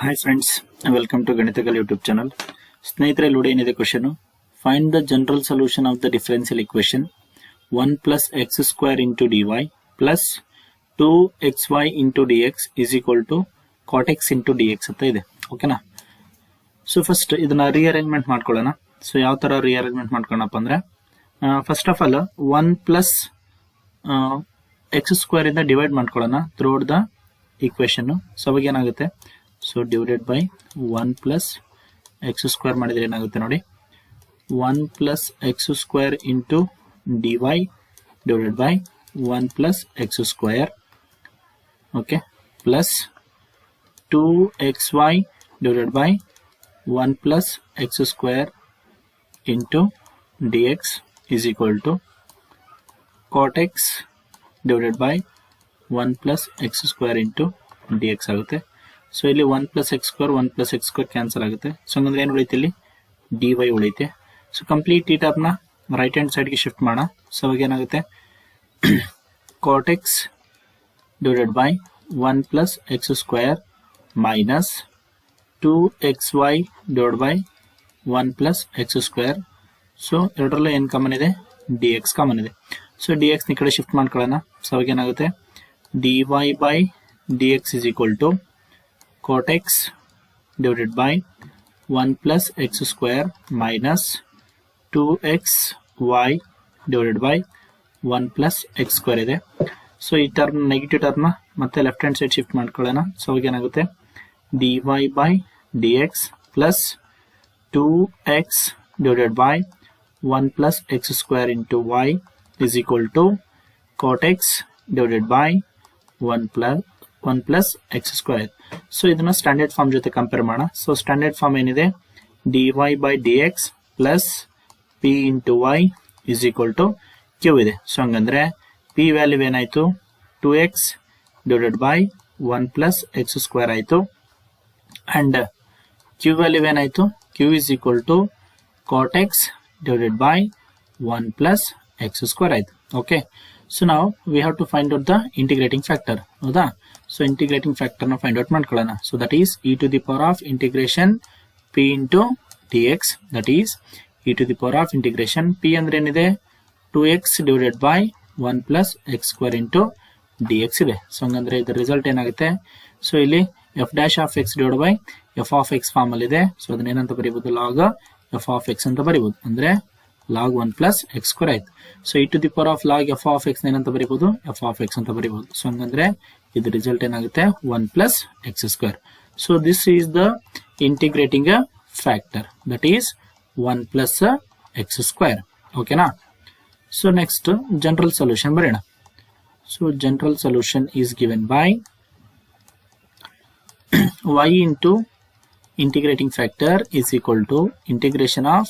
Hi friends welcome to Ganithakal YouTube channel ಸ್ನೇಹಿತರೆ ಲೂಡಿ ಏನಿದೆ question find the general solution of the differential equation one plus x square into d y plus two x y into d x is equal to cot x into d x ಅಂತ ಇದೆ. ಓಕೆನಾ so first ಇದನ್ನ rearrangement ಮಾಡ್ಕೊಳ್ಳೋಣ. So ಯಾವ ತರ rearrangement ಮಾಡ್ಕೊಳಪ್ಪ ಅಂದ್ರೆ first of all one plus x square ಇಂದ ಡಿವೈಡ್ ಮಾಡ್ಕೊಳ್ಳೋಣ ಥ್ರೂಟ್ ದ ಈಕ್ವೇಶನ್ ಸೊ ಅವಾಗ ಏನಾಗುತ್ತೆ? So divided by one plus x square ಮಾಡಿದರೆ ಏನಾಗುತ್ತೆ ನೋಡಿ? One plus x square into d y divided by one plus x square okay plus two x y divided by one plus x square into d x is equal to cot x divided by one plus x square into d x ಆಗುತ್ತೆ. So ಇಲ್ಲಿ one plus x square one plus x square cancel ಆಗುತ್ತೆ. So ಹಂಗಂದ್ರೆ ಏನು ಉಳಿತೆ ಇಲ್ಲಿ? D y ಉಳಿತೆ so complete ಈ right hand ಸೈಡ್ಗೆ ಶಿಫ್ಟ್ ಮಾಡೋಣ. ಸೊ ಅವಾಗ ಏನಾಗುತ್ತೆ? Cot x divided by one plus x square minus two x y divide by one plus x square so ಎರಡರಲ್ಲೂ ಏನು ಕಾಮನ್ ಇದೆ? ಡಿ ಎಕ್ಸ್ ಕಾಮನ್ ಇದೆ. ಸೊ ಡಿ ಎಕ್ಸ್ ಈ ಕಡೆ ಶಿಫ್ಟ್ ಮಾಡ್ಕೊಳ್ಳೋಣ. ಸೊ ಅವಾಗ ಏನಾಗುತ್ತೆ? D y by d x is equal to cot x divided by 1 plus x square minus 2x y divided by 1 plus x square ಇದೆ. So ಈ term negative term ಮತ್ತೆ left hand side shift ಮಾಡ್ಕೊಳ್ಳೋಣ. So ಅವಾಗ ಏನಾಗುತ್ತೆ? D y by d x plus two x divided by one plus x square into y is equal to cot x divided by one plus one plus x square. So ಇದನ್ನ standard form ಜೊತೆ compare ಮಾಡೋಣ. So standard form ಏನಿದೆ? D y by d x plus p into y is equal to q ಇದೆ. So ಹಂಗಂದ್ರೆ p value ಏನಾಯ್ತು? Two x divided by one plus x square ಆಯ್ತು. And q value ಏನಾಯ್ತು? Q is equal to cot x divided by one plus x square ಆಯ್ತು. Okay so ನಾವು we have to find out the integrating factor ಹೌದಾ? So integrating ಫ್ಯಾಕ್ಟರ್ನ find out ಮಾಡ್ಕೊಳ್ಳೋಣ so that is e to the power of integration p into d x that is e to the power of integration p ಅಂದ್ರೆ ಏನಿದೆ? Two x divided by one plus x square into d x ಇದೆ. So ಹಂಗಂದ್ರೆ ಇದರ result ಏನಾಗುತ್ತೆ? So ಇಲ್ಲಿ f dash of x divide by f of x form ಅಲ್ಲಿ ಇದೆ so ಅದನ್ನ ಏನಂತ ಬರೀಬಹುದು ಲಾಗ್ ಎಫ್ ಆಫ್ ಎಕ್ಸ್ ಅಂತ ಬರೀಬಹುದು ಅಂದ್ರೆ log one plus x square ಆಯ್ತು. So e to the power of log f of x ಏನಂತ ಬರೀಬಹುದು ಎಫ್ ಆಫ್ ಎಕ್ಸ್ ಅಂತ ಬರೀಬಹುದು ಸೊ ಹಂಗಂದ್ರೆ ಇದು ರಿಸಲ್ಟ್ ಏನಾಗುತ್ತೆ? One plus x square. So this is the integrating factor that is one plus x square. ಓಕೆನಾ so next general solution ಬರೆಯೋಣ. So general solution is given by y into integrating factor is equal to integration of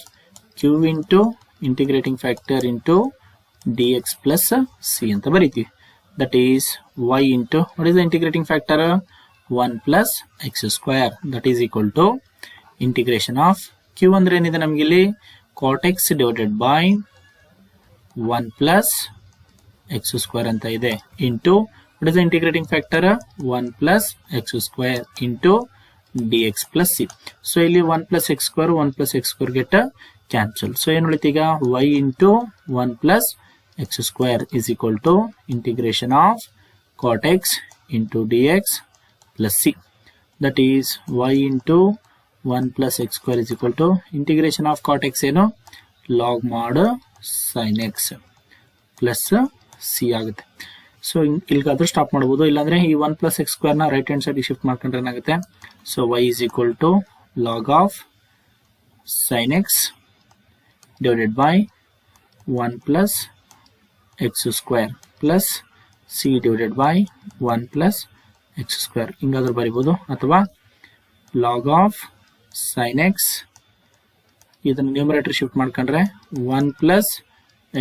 q into integrating factor into dx plus c ಅಂತ ಬರೀತೀವಿ that is y into what is the integrating factor 1 plus x square that is equal to integration of q ಅಂದ್ರೆ ಏನಿದೆ ನಮ್ಗೆ ಇಲ್ಲಿ x divided by 1 plus x square ಅಂತ ಇದೆ into what is the integrating factor 1 plus x square into dx plus c so ಇಲ್ಲಿ 1 plus x square 1 plus x square get cancel so ಏನು ಉಳಿತೀಗ y into one plus x square is equal to integration of cot x into d x plus c that is y into one plus x square is to integration of cot x ಏನು log mod sine x plus c ಆಗುತ್ತೆ. So ಇಲ್ಲಿಗಾದ್ರೂ stop ಮಾಡ್ಬೋದು. ಇಲ್ಲಾಂದ್ರೆ ಈ one plus x ಸ್ಕ್ವೇರ್ನ right hand side shift ಮಾಡ್ಕೊಂಡ್ರೆ ಏನಾಗುತ್ತೆ? So y is equal to log of sine divided by one plus x square plus c divided by one plus x square ಹಿಂಗಾದ್ರೂ ಬರಿಬೋದು. ಅಥವಾ log of sine x ಇದನ್ನು numerator shift ಮಾಡ್ಕೊಂಡ್ರೆ one plus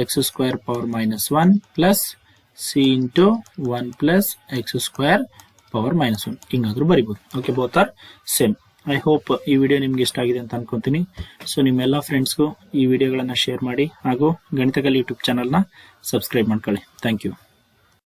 x square power minus one plus c into one plus x square power minus one ಹಿಂಗಾದ್ರೂ ಬರಿಬೋದು. Okay both are same I hope ಈ video ನಿಮ್ಗೆ ಇಷ್ಟ ಆಗಿದೆ ಅಂತ ಅನ್ಕೊಂತೀನಿ. ಸೊ ನಿಮ್ಮೆಲ್ಲ ಫ್ರೆಂಡ್ಸ್ಗೂ ಈ ವಿಡಿಯೋಗಳನ್ನು ಶೇರ್ ಮಾಡಿ ಹಾಗೂ ಗಣಿತಕಲ್ ಯೂಟ್ಯೂಬ್ ಚಾನಲ್ನ ಸಬ್ಸ್ಕ್ರೈಬ್ ಮಾಡ್ಕೊಳ್ಳಿ. Thank you